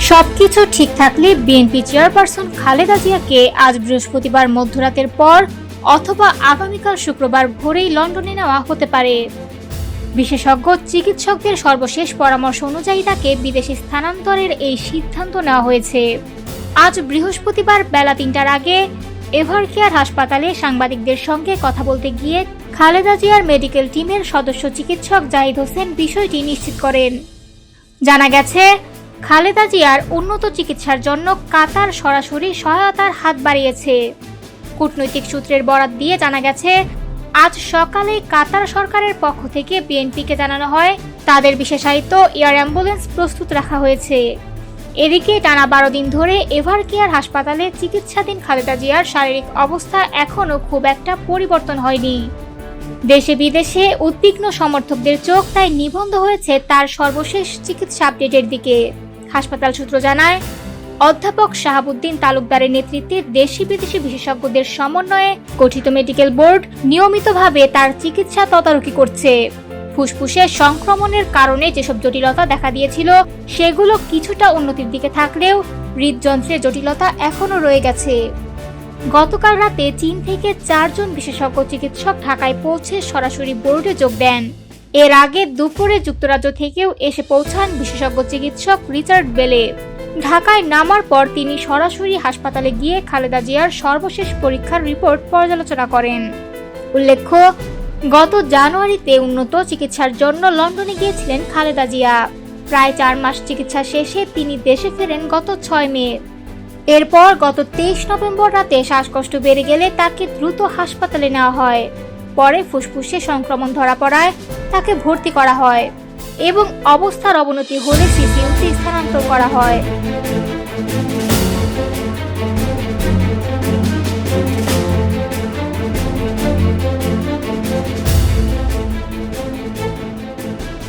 সবকিছু ঠিক থাকলে বিএনপি চেয়ারপারসন খালেদা জিয়াকে আজ বৃহস্পতিবার মধ্যরাতের পর অথবা আগামীকাল শুক্রবার ভোরেই লন্ডনে নেওয়া হতে পারে। বিশেষজ্ঞ চিকিৎসকদের সর্বশেষ পরামর্শ অনুযায়ী তাকে বিদেশে স্থানান্তরের এই সিদ্ধান্ত নেওয়া হয়েছে। আজ বৃহস্পতিবার বেলা তিনটার আগে এভারকেয়ার হাসপাতালে সাংবাদিকদের সঙ্গে কথা বলতে গিয়ে খালেদা জিয়ার মেডিকেল টিমের সদস্য চিকিৎসক জাহিদ হোসেন বিষয়টি নিশ্চিত করেন। জানা গেছে খালেদা জিয়ার উন্নত চিকিৎসার জন্য কাতার সরাসরি সহায়তার হাত বাড়িয়েছে। কূটনৈতিক সূত্রের বরাত দিয়ে জানা গেছে, আজ সকালে কাতার সরকারের পক্ষ থেকে বিএনপিকে জানানো হয়, তাদের বিশেষায়িত এয়ার অ্যাম্বুলেন্স প্রস্তুত রাখা হয়েছে। এদিকে টানা বারো দিন ধরে এভার কেয়ার হাসপাতালে চিকিৎসাধীন খালেদা জিয়ার শারীরিক অবস্থা এখনও খুব একটা পরিবর্তন হয়নি। দেশে বিদেশে উদ্বিগ্ন সমর্থকদের চোখ তাই নিবন্ধ হয়েছে তার সর্বশেষ চিকিৎসা আপডেটের দিকে। হাসপাতাল সূত্র জানায়, অধ্যাপক শাহাবুদ্দিন তালুকদারের নেতৃত্বে দেশি বিদেশি বিশেষজ্ঞদের সমন্বয়ে গঠিত মেডিকেল বোর্ড নিয়মিতভাবে তার চিকিৎসা তদারকি করছে। ফুসফুসে সংক্রমণের কারণে যেসব জটিলতা দেখা দিয়েছিল, সেগুলো কিছুটা উন্নতির দিকে থাকলেও হৃদযন্ত্রের জটিলতা এখনও রয়ে গেছে। গতকাল রাতে চীন থেকে চারজন বিশেষজ্ঞ চিকিৎসক ঢাকায় পৌঁছে সরাসরি বোর্ডে যোগ দেন। এর আগে দুপুরে যুক্তরাজ্য থেকেও এসে পৌঁছান বিশেষজ্ঞ চিকিৎসক রিচার্ড বেলে। ঢাকায় নামার পর তিনি সরাসরি হাসপাতালে গিয়ে খালেদা জিয়ার সর্বশেষ পরীক্ষার রিপোর্ট পর্যালোচনা করেন। উল্লেখ্য, গত জানুয়ারিতে উন্নত চিকিৎসার জন্য লন্ডনে গিয়েছিলেন খালেদা জিয়া। প্রায় চার মাস চিকিৎসা শেষে তিনি দেশে ফেরেন গত ছয় মে। এরপর গত তেইশ নভেম্বর রাতে শ্বাসকষ্ট বেড়ে গেলে তাকে দ্রুত হাসপাতালে নেওয়া হয়। পরে ফুসফুসে সংক্রমণ ধরা পড়ায় তাকে ভর্তি করা হয় এবং অবস্থার অবনতি হলে সিসিউতে স্থানান্তর করা হয়।